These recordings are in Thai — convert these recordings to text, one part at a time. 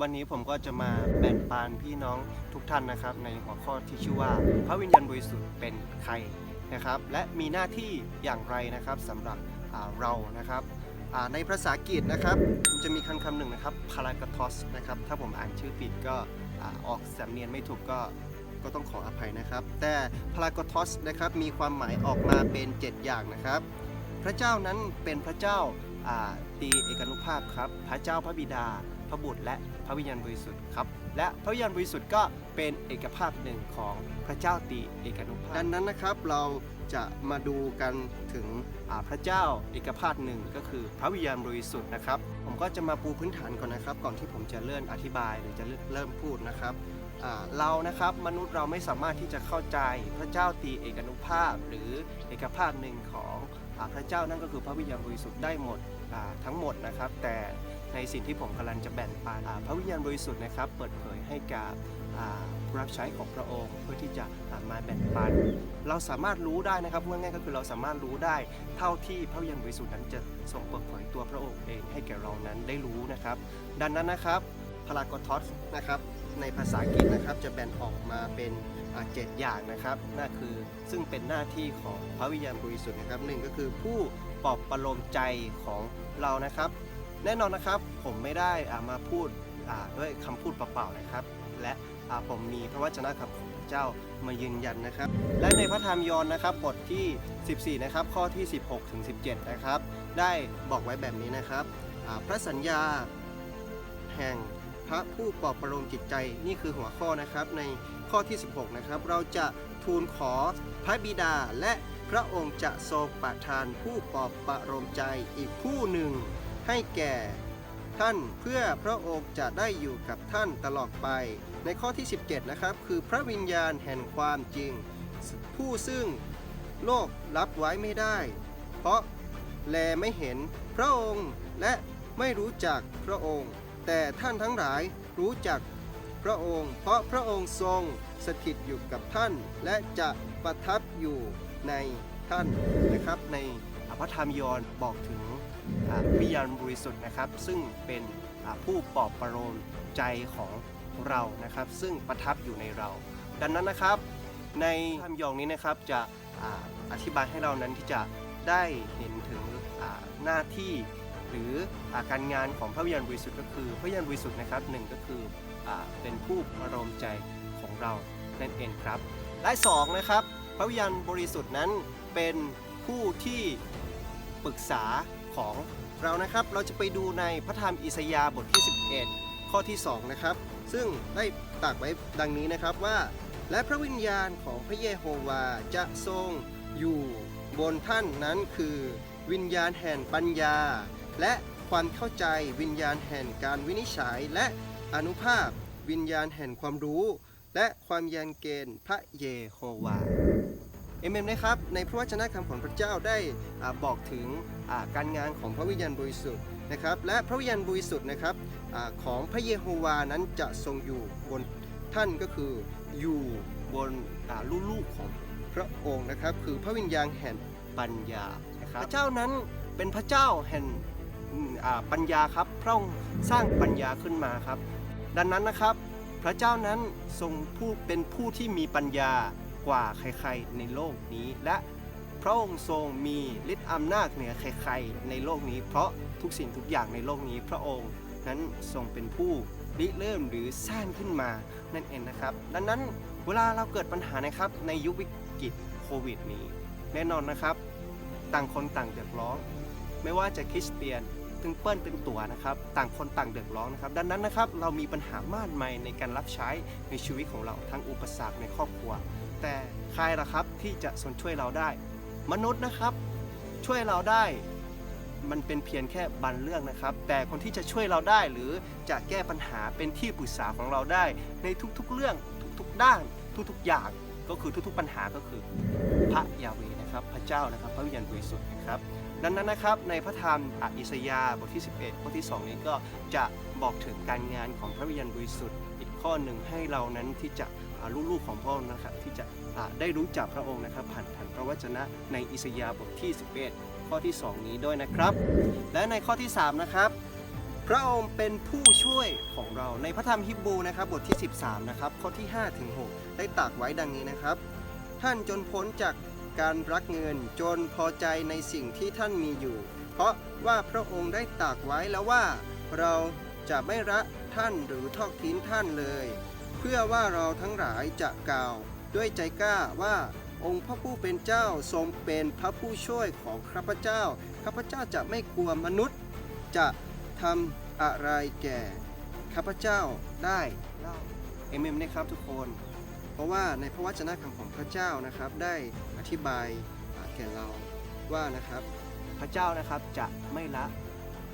วันนี้ผมก็จะมาแบ่งปันพี่น้องทุกท่านนะครับ ในหัวข้อที่ชื่อว่า พระวิญญาณบริสุทธิ์เป็นใครนะครับ และมีหน้าที่อย่างไรนะครับสำหรับเรานะครับในภาษาอังกฤษนะครับมันจะมีคำคำหนึ่งนะครับพารากาทอสนะครับ ถ้าผมอ่านชื่อผิดก็อออกสำเนียงไม่ถูกก็ก็ต้องขออภัยนะครับ แต่พารากาทอสนะครับมีความหมายออกมาเป็น 7 อย่างนะครับ พระเจ้านั้นเป็นพระเจ้า ตีเอกนุภาพครับ พระเจ้าพระบิดา พระบุตรและพระวิญญาณบริสุทธิ์ครับ และพระวิญญาณบริสุทธิ์ก็เป็นเอกภาพหนึ่งของพระเจ้าตีเอกนุภาพดังนั้นนะครับเราจะมาดูกันถึงพระเจ้าเอกภาพหนึ่งก็คือพระวิญญาณบริสุทธิ์นะครับ ผมก็จะมาปูพื้นฐานก่อนนะครับ ก่อนที่ผมจะเริ่มอธิบายหรือจะเริ่มพูดนะครับเรานะครับมนุษย์เราไม่สามารถที่จะเข้าใจพระเจ้าตีเอกนุภาพ หรือเอกภาพหนึ่งของพระเจ้านั่นก็คือพระวิญญาณบริสุทธิ์ได้หมด ทั้งหมดนะครับ แต่ในสิ่งที่ผมกำลังจะแบ่งปันพระวิญญาณบริสุทธิ์นะครับ เปิดเผยให้กับผู้รับใช้ของพระองค์ เพื่อที่จะมาแบ่งปัน เราสามารถรู้ได้นะครับว่าง่ายๆก็คือเราสามารถรู้ได้ เท่าที่พระวิญญาณบริสุทธิ์นั้นจะทรงเปิดเผยตัวพระองค์เองให้แก่เรานั้นได้รู้นะครับ ดังนั้นนะครับพารากอทอสนะครับในภาษาอังกฤษนะครับจะแบ่งออกมาเป็นเจ็ดอย่างนะครับนั่นคือซึ่งเป็นหน้าที่ของพระวิญญาณบริสุทธิ์นะครับหนึ่งก็คือผู้ ปลอบประโลมใจของเรานะครับ แน่นอนนะครับผมไม่ได้อ่ามาพูดอ่าด้วยคำพูดเปล่าๆนะครับ และอ่าผมมีพระวจนะคำของพระเจ้ามายืนยันนะครับ และในพระธรรมยอห์นนะครับบทที่ 14 นะครับข้อที่ 16ถึง17 นะครับ ได้บอกไว้แบบนี้นะครับอ่าพระสัญญาแห่งพระผู้ปลอบประโลมจิตใจนี่คือหัวข้อนะครับในข้อที่ 16 นะครับ เราจะทูลขอพระบิดาและ ระองค์จะทรงประทานผู้ปอบประโลมใจอีกผู้หนึ่ง ให้แก่ ท่านเพื่อพระองค์จะได้อยู่กับท่านตลอดไป ในข้อที่ 17 นะครับ คือพระวิญญาณแห่งความจริง ผู้ซึ่งโลกรับไว้ไม่ได้ เพราะแลไม่เห็นพระองค์และไม่รู้จักพระองค์ แต่ท่านทั้งหลายรู้จักพระองค์ เพราะพระองค์ทรงสถิตอยู่กับท่านและจะประทับอยู่ ในท่านนะครับในพระธรรมยอห์นบอกถึงวิญญาณบริสุทธิ์นะครับ ซึ่งเป็นผู้ปลอบประโลมใจของเรานะครับ ซึ่งประทับอยู่ในเรา ดังนั้นนะครับในธรรมยอห์นี้นะครับจะออธิบายให้เรานั้นที่จะได้เห็นถึงหน้าที่หรืออาการงานของพระวิญญาณบริสุทธิ์ก็คือพระวิญญาณบริสุทธิ์นะครับหนึ่งก็คืออเป็นผู้ประโลมใจของเรานั่นเองครับและสองนะครับ พระวิญญาณบริสุทธิ์นั้นเป็นผู้ที่ปรึกษาของเรานะครับ เราจะไปดูในพระธรรมอิสยาห์บทที่ 11 ข้อที่ 2 นะครับ ซึ่งได้ตรักไว้ดังนี้นะครับว่า และพระวิญญาณของพระเยโฮวาจะทรงอยู่บนท่านนั้นคือ วิญญาณแห่งปัญญา และความเข้าใจวิญญาณแห่งการวินิจฉัยและอนุภาพ วิญญาณแห่งความรู้ และความยันเกณฑ์พระเยโฮวา เอเมนนะครับในพระวจนะคำของพระเจ้าได้บอกถึงการงานของพระวิญญาณบริสุทธิ์นะครับและพระวิญญาณบริสุทธิ์นะครับอของพระเยโฮวานั้นจะทรงอยู่บนท่านก็คืออยู่บนลูกๆของพระองค์นะครับ คือพระวิญญาณแห่งปัญญานะครับพระเจ้านั้นเป็นพระเจ้าแห่งปัญญาครับพระองค์สร้างปัญญาขึ้นมาครับ ดังนั้นนะครับ พระเจ้านั้นทรงผู้เป็นผู้ที่มีปัญญา กว่าใครๆในโลกนี้ และพระองค์ทรงมีฤทธิ์อำนาจเหนือใครๆในโลกนี้ เพราะทุกสิ่งทุกอย่างในโลกนี้ พระองค์นั้นทรงเป็นผู้ริเริ่มหรือสร้างขึ้นมานั่นเองนะครับ ดังนั้นเวลาเราเกิดปัญหานะครับในยุควิกฤตโควิดนี้ แน่นอนนะครับ ต่างคนต่างเดือดร้อนไม่ว่าจะคริสเตียน ตึงเปิ้ลตึงตัวนะครับต่างคนต่างเดือดร้อนนะครับดังนั้นนะครับเรามีปัญหามากมายในการรับใช้ในชีวิตของเราทั้งอุปสรรคในครอบครัว แต่ใครล่ะครับที่จะสนช่วยเราได้ มนุษย์นะครับช่วยเราได้มันเป็นเพียงแค่บางเรื่องนะครับ แต่คนที่จะช่วยเราได้หรือจะแก้ปัญหาเป็นที่ปรึกษาของเราได้ ในทุกๆเรื่องทุกๆด้านทุกๆอย่างก็คือทุกๆปัญหาก็คือพระยาเวนะครับ พระเจ้านะครับ พระวิญญาณบริสุทธิ์นะครับ ดังนั้นนะครับในพระธรรมออิสยาห์บทที่ 11ข้อที่ 2 นี้ก็จะบอกถึงการงานของพระวิญญาณบริสุทธิ์อีกข้อหนึ่งให้เรานั้นที่จะลูกๆของพระองค์นะครับที่จะได้รู้จักพระองค์นะครับ ผ่านผ่านพระวจนะในอิสยาห์บทที่ 11 ข้อที่ 2 นี้ด้วยนะครับ และในข้อที่ 3 นะครับพระองค์เป็นผู้ช่วยของเราในพระธรรมฮิบรูนะครับบทที่ 13 นะครับข้อที่5ถึง6ได้ตรักไว้ดังนี้นะครับ ท่านจนพ้นจาก การรักเงินจนพอใจในสิ่งที่ท่านมีอยู่ เพราะว่าพระองค์ได้ตรักไว้แล้วว่า เราจะไม่ละท่านหรือทอดทิ้งท่านเลย เพื่อว่าเราทั้งหลายจะกล่าว ด้วยใจกล้าว่าองค์พระผู้เป็นเจ้าทรงเป็นพระผู้ช่วยของข้าพเจ้า ข้าพเจ้าจะไม่กลัวมนุษย์ จะทำอะไรแก่ข้าพเจ้าได้เล่าเอเมนนะครับทุกคน เพราะว่าในพระวจนะคำของพระเจ้านะครับได้ ธิบายแก่เราว่านะครับ พระเจ้านะครับจะไม่ละ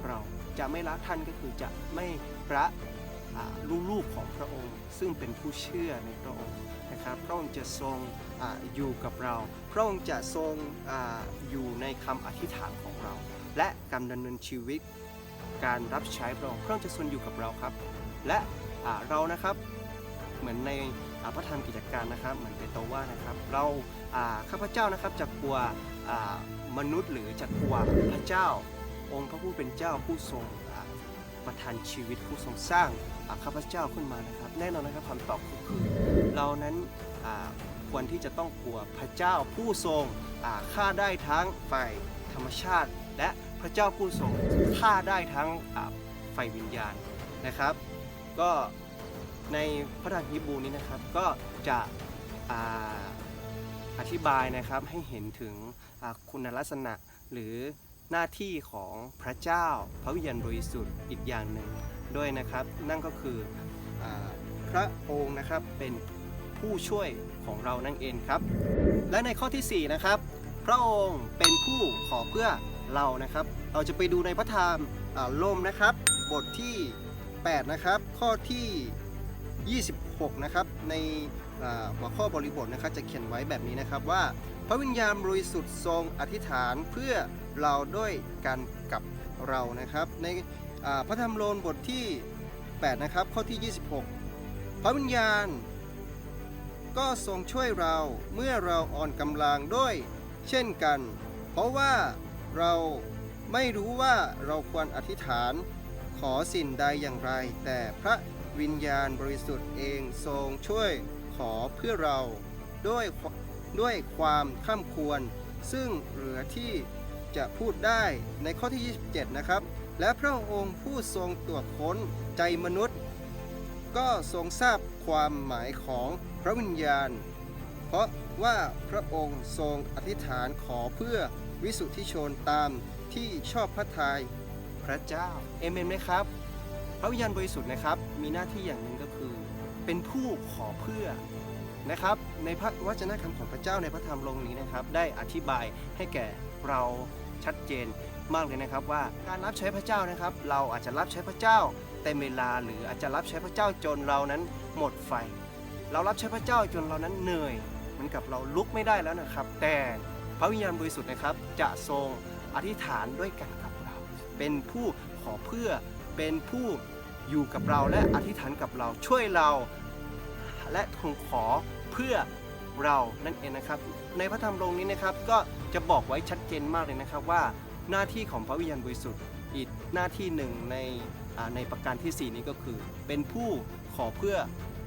เราจะไม่ละท่านก็คือจะไม่ละอ่าลูกของพระองค์ ซึ่งเป็นผู้เชื่อในพระองค์นะครับพระองค์จะทรงออยู่กับเรา พระองค์จะทรงออยู่ในคำอธิษฐานของเรา และการดำเนินชีวิต การรับใช้พระองค์พระองค์จะทรงอยู่กับเราครับ และเรานะครับเหมือนใน พระธรรมกิจการนะครับ เหมือนเปโตรว่านะครับ เราข้าพเจ้านะครับจะกลัวมนุษย์หรือจะกลัวพระเจ้า องค์พระผู้เป็นเจ้าผู้ทรงประทานชีวิตผู้ทรงสร้างข้าพเจ้าขึ้นมานะครับ แน่นอนนะครับคำตอบก็คือ เรานั้นควรที่จะต้องกลัวพระเจ้าผู้ทรงอ่าฆ่าได้ทั้งฝ่ายธรรมชาติ และพระเจ้าผู้ทรงฆ่าได้ทั้งอ่าไฟวิญญาณนะครับ ก็ ในพระธรรมฮีบรูนี้นะครับก็จะออธิบายนะครับให้เห็นถึงคุณลักษณะหรือหน้าที่ของพระเจ้าพระวิญญาณบริสุทธิ์อีกอย่างหนึ่งด้วยนะครับ นั่นก็คืออพระองค์นะครับเป็นผู้ช่วยของเรานั่นเองครับ และในข้อทีสี่4 นะครับ พระองค์เป็นผู้ขอเพื่อเรานะครับ เราจะไปดูในพระธรรมอ่มนะครับ บทที่ 8 นะครับ ข้อที่ 26 นะครับ ในหัวข้อบริบทนะครับจะเขียนไว้แบบนี้นะครับว่า พระวิญญาณบริสุทธิ์ทรงอธิษฐานเพื่อเราด้วยกันกับเรานะครับ ในพระธรรมโลมบทที่ 8 นะครับ ข้อที่ 26 พระวิญญาณ ก็ทรงช่วยเราเมื่อเราอ่อนกำลังด้วยเช่นกัน เพราะว่าเราไม่รู้ว่าเราควรอธิษฐานขอสิ่งใดอย่างไร แต่พระ วิญญาณบริสุทธิ์เองทรงช่วยขอเพื่อเรา ด้วยด้วยความข้ามควร ซึ่งเหลือที่จะพูดได้ในข้อที่ 27 นะครับ และพระองค์ผู้ทรงตรวจค้นใจมนุษย์ ก็ทรงทราบความหมายของพระวิญญาณ เพราะว่าพระองค์ทรงอธิษฐานขอเพื่อวิสุทธิชนตามที่ชอบพระทัยพระเจ้า เอเมนไหมครับ พระวิญญาณบริสุทธิ์นะครับ มีหน้าที่อย่างหนึ่งก็คือ เป็นผู้ขอเพื่อนะครับ ในพระวจนะคำของพระเจ้าในพระธรรมลงนี้นะครับ ได้อธิบายให้แก่เราชัดเจนมากเลยนะครับว่าการรับใช้พระเจ้านะครับ เราอาจจะรับใช้พระเจ้าเต็มเวลาหรืออาจจะรับใช้พระเจ้าจนเรานั้นหมดไฟ เรารับใช้พระเจ้าจนเรานั้นเหนื่อยเหมือนกับเราลุกไม่ได้แล้วนะครับ แต่พระวิญญาณบริสุทธิ์นะครับ จะทรงอธิษฐานด้วยกันกับเรา เป็นผู้ขอเพื่อเป็นผู้ อยู่กับเราและอธิษฐานกับเราช่วยเรา และทูลขอเพื่อเรานั่นเองนะครับ ในพระธรรมโรงนี้นะครับ ก็จะบอกไว้ชัดเจนมากเลยนะครับว่าหน้าที่ของพระวิญญาณบริสุทธิ์อีกหน้าที่หนึ่งในในประการที่สี่นี้ก็คือ เป็นผู้ขอเพื่อ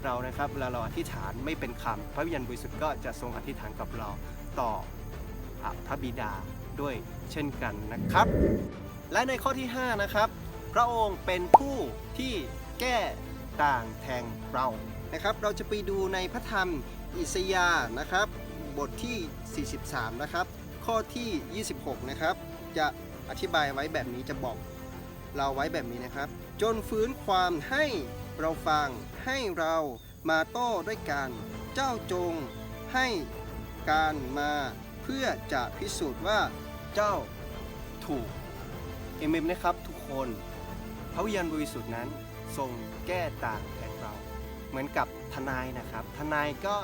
เรานะครับเวลาเราอธิษฐานไม่เป็นคำพระวิญญาณบริสุทธิ์ก็จะทรงอธิษฐานกับเราต่ออพระบิดาด้วยเช่นกันนะครับ และในข้อที่ 5 นะครับ พระองค์เป็นผู้ที่แก้ต่างแทงเรานะครับ เราจะไปดูในพระธรรมอิสยาห์นะครับ บทที่ 43 นะครับ ข้อที่ 26 นะครับ จะอธิบายไว้แบบนี้จะบอกเราไว้แบบนี้นะครับ จนฟื้นความให้เราฟังให้เรามาโต้ด้วยกัน เจ้าจงให้การมาเพื่อจะพิสูจน์ว่าเจ้าถูกเอเมนนะครับทุกคน พระวิญญาณบริสุทธิ์นั้นทรงแก้ต่างแทนเรา เหมือนกับทนายนะครับ ทนายก็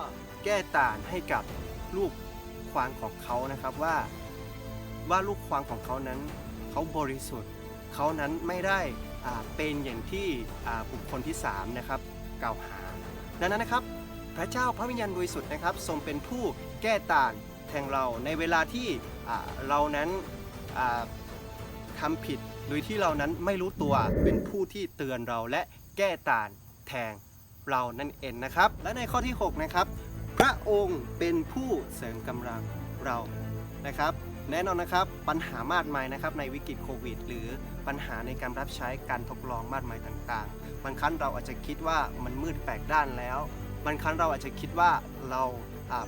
แก้ต่างให้กับลูกควานของเขานะครับว่าว่าลูกควานของเขานั้นเขาบริสุทธิ์เขานั้นไม่ได้เป็นอย่างที่บุคคลที่สามนะครับกล่าวหา ดังนั้นนะครับ พระเจ้าพระวิญญาณบริสุทธิ์นะครับ ทรงเป็นผู้แก้ต่างแทงเราในเวลาที่เรานั้นอ่าทำผิด โดยที่เรานั้นไม่รู้ตัวเป็นผู้ที่เตือนเราและแก้ต่างแทงเรานั่นเองนะครับ และในข้อที่ 6 นะครับ พระองค์เป็นผู้เสริมกำลังเรานะครับ แน่นอนนะครับปัญหามากมายนะครับในวิกฤตโควิด หรือปัญหาในการรับใช้การทดลองมากมายต่างๆบางครั้งเราอาจจะคิดว่ามันมืดแปลกด้านแล้วบางครั้งเราอาจจะคิดว่าเรา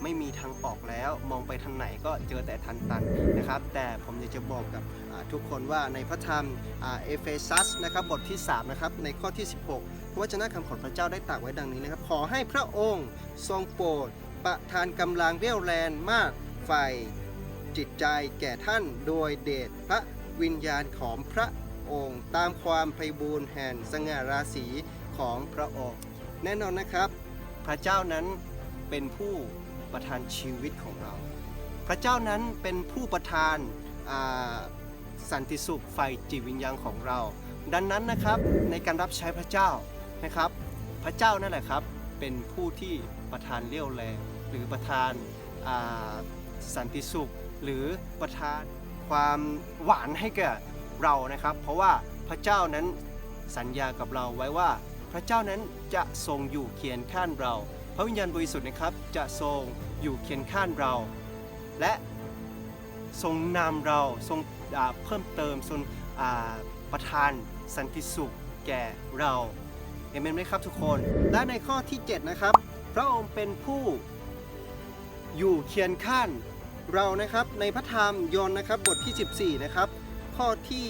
ไม่มีทางออกแล้วมองไปทางไหนก็เจอแต่ทันตันนะครับ แต่ผมอยากจะบอกกับทุกคนว่าในพระธรรมเอเฟซัสนะครับบทที่3นะครับในข้อที่ 16 พระวจนะคำของพระเจ้าได้ตรักไว้ดังนี้นะครับ ขอให้พระองค์ทรงโปรดประทานกำลังเรี่ยวแรงมากไฟจิตใจแก่ท่านโดยเดชพระวิญญาณของพระองค์ ตามความไพบูรณ์แห่งสง่าราศีของพระองค์ แน่นอนนะครับ พระเจ้านั้นเป็นผู้ ประทานชีวิตของเรา พระเจ้านั้นเป็นผู้ประทานสันติสุขไฟจิตวิญญาณของเรา ดังนั้นนะครับในการรับใช้พระเจ้านะครับ พระเจ้านั่นแหละครับเป็นผู้ที่ประทานเรี่ยวแรงหรือประทานาสันติสุข หรือประทานความหวานให้แก่เรานะครับ เพราะว่าพระเจ้านั้นสัญญากับเราไว้ว่า พระเจ้านั้นจะทรงอยู่เคียงข้างเรา พระวิญญาณบริสุทธิ์นะครับจะทรงอยู่เคียงข้างเรา และทรงนำเราทรงเพิ่มเติมทรงประทานสันติสุขแก่เราเอเมนไหมครับทุกคน และในข้อที่ 7 นะครับ พระองค์เป็นผู้อยู่เคียงข้างเรานะครับในพระธรรมยอห์นนะครับบทที่ 14 นะครับ ข้อที่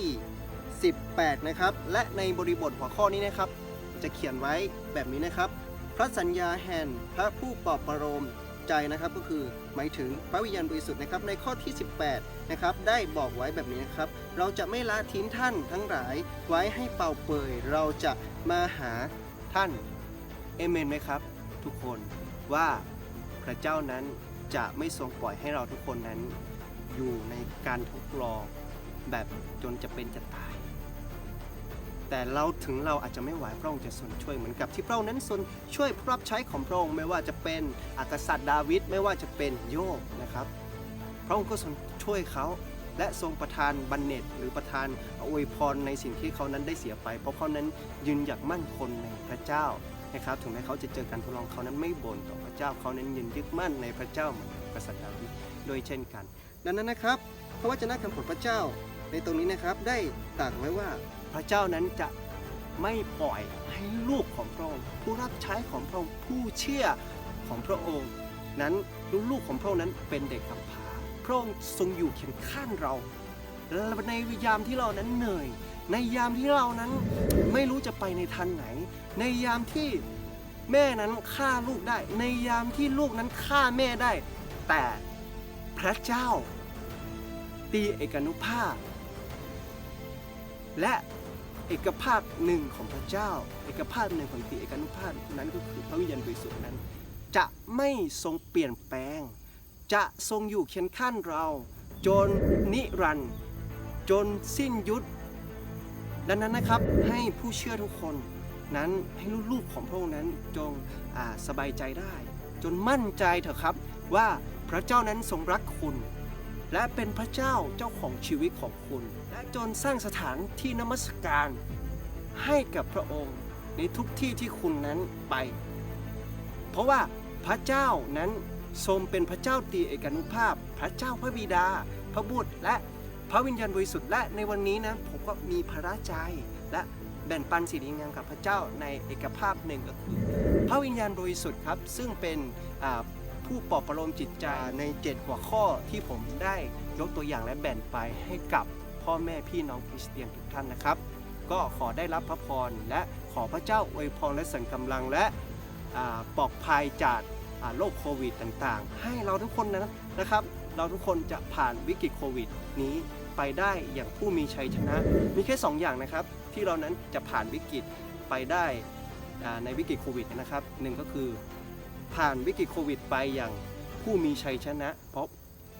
18 นะครับ และในบริบทหัวข้อนี้นะครับ จะเขียนไว้แบบนี้นะครับ พระสัญญาแห่งพระผู้ปลอบประโลมใจนะครับก็คือหมายถึงพระวิญญาณบริสุทธิ์นะครับในข้อที่ 18นะครับได้บอกไว้แบบนี้นะครับ เราจะไม่ละทิ้งท่านทั้งหลายไว้ให้เป่าเปื่อยเราจะมาหาท่านเอเมนไหมครับ ทุกคนว่าพระเจ้านั้นจะไม่ทรงปล่อยให้เราทุกคนนั้น อยู่ในการทดลองแบบจนจะเป็นจะตาย แต่เราถึงเราอาจจะไม่ไหวพระองค์จะทรงช่วยเหมือนกับที่พระองค์นั้นทรงช่วยรับใช้ของพระองค์ไม่ว่าจะเป็นอากษัตริย์ดาวิดไม่ว่าจะเป็นโยบนะครับ พระองค์ก็ทรงช่วยเขาและทรงประทานบันเน็ตหรือประทานอวยพรในสิ่งที่เขานั้นได้เสียไป เพราะเขานั้นยืนหยัดมั่นคงในพระเจ้านะครับถึงแม้เขาจะเจอการทดลองเขานั้นไม่บ่นต่อพระเจ้าเขานั้นยืนยึดมั่นในพระเจ้าเหมือนกษัตริย์ดาวิดโดยเช่นกัน ดังนั้นนะครับพระวจนะคำของพระเจ้าในตรงนี้นะครับได้ตรักไว้ว่า พระเจ้านั้นจะไม่ปล่อยให้ลูกของพระองค์ผู้รับใช้ของพระองค์ผู้เชื่อของพระองค์ นั้นลูกของพระองค์นั้นเป็นเด็กกำพร้าพระองค์ทรงอยู่เคียงข้างเราในยามที่เรานั้นเหนื่อย ในยามที่เรานั้นไม่รู้จะไปในทางไหน ในยามที่แม่นั้นฆ่าลูกได้ ในยามที่ลูกนั้นฆ่าแม่ได้ แต่พระเจ้าตีเอกนุภาพ และ เอกภาพหนึ่งของพระเจ้า เอกภาพหนึ่งของตีเอกานุภาพนั้นก็คือพระวิญญาณบริสุทธิ์นั้น จะไม่ทรงเปลี่ยนแปลง จะทรงอยู่เคียงข้างเรา จนนิรันดร์จนสิ้นยุทธดังนั้นนะครับให้ผู้เชื่อทุกคนนั้นให้ลูกๆของพระองค์นั้นจงสบายใจได้ จนมั่นใจเถอะครับว่าพระเจ้านั้นทรงรักคุณ และเป็นพระเจ้าเจ้าของชีวิตของคุณ และจนสร้างสถานที่นมัสการ ให้กับพระองค์ในทุกที่ที่คุณนั้นไป เพราะว่าพระเจ้านั้นทรงเป็นพระเจ้าตีเอกานุภาพ พระเจ้าพระบิดา พระบุตรและพระวิญญาณบริสุทธิ์และในวันนี้นะผมก็มีพระใจและแบ่งปันสิ่งดีงามกับพระเจ้าในเอกภาพหนึ่งก็คือ พระวิญญาณบริสุทธิ์ครับ ซึ่งเป็นอ่า ผู้ปลอบประโลมจิตใจใน 7 หัวข้อที่ผมได้ยกตัวอย่างและแบ่งไปให้กับพ่อแม่พี่น้องคริสเตียนทุกท่านนะครับ ก็ขอได้รับพระพรและขอพระเจ้าอวยพรและสริมกำลังและปลอดภัยจากโรคโควิดต่างๆ ให้เราทุกคนนะนะครับ เราทุกคนจะผ่านวิกฤตโควิดนี้ไปได้อย่างผู้มีชัยชนะ มีแค่สองอย่างนะครับ ที่เรานั้นจะผ่านวิกฤตไปได้ในวิกฤตโควิดนะครับหนึ่งก็คือ ผ่านวิกฤตโควิดไปอย่างผู้มีชัยชนะ เพราะ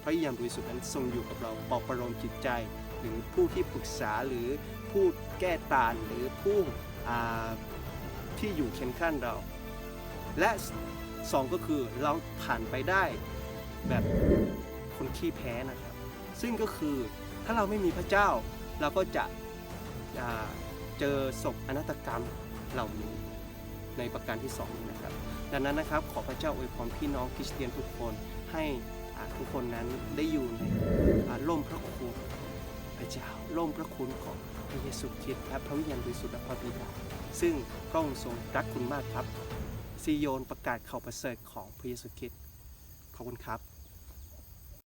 พระวิญญาณบริสุทธิ์นั้นทรงอยู่กับเราปลอบประโลมจิตใจ หรือผู้ที่ปรึกษาหรือผู้แก้ตางหรือผู้ที่อยู่เคียงข้างเรา และสองก็คือเราผ่านไปได้แบบคนขี้แพ้นะครับ ซึ่งก็คือถ้าเราไม่มีพระเจ้า เราก็จะเจอศกอนาตกรรมเหล่านี้ ในประการที่สองนะครับ ดังนั้นนะครับขอพระเจ้าอวยพรพี่น้องคริสเตียนทุกคนให้ทุกคนนั้นได้อยู่ในร่มพระคุณพระเจ้าร่มพระคุณของพระเยซูคริสต์และพระวิญญาณบริสุทธิ์และพระบิดาซึ่งพระองค์ทรงรักคุณมากครับซีโยนประกาศข่าวประเสริฐของพระเยซูคริสต์ขอบคุณครับ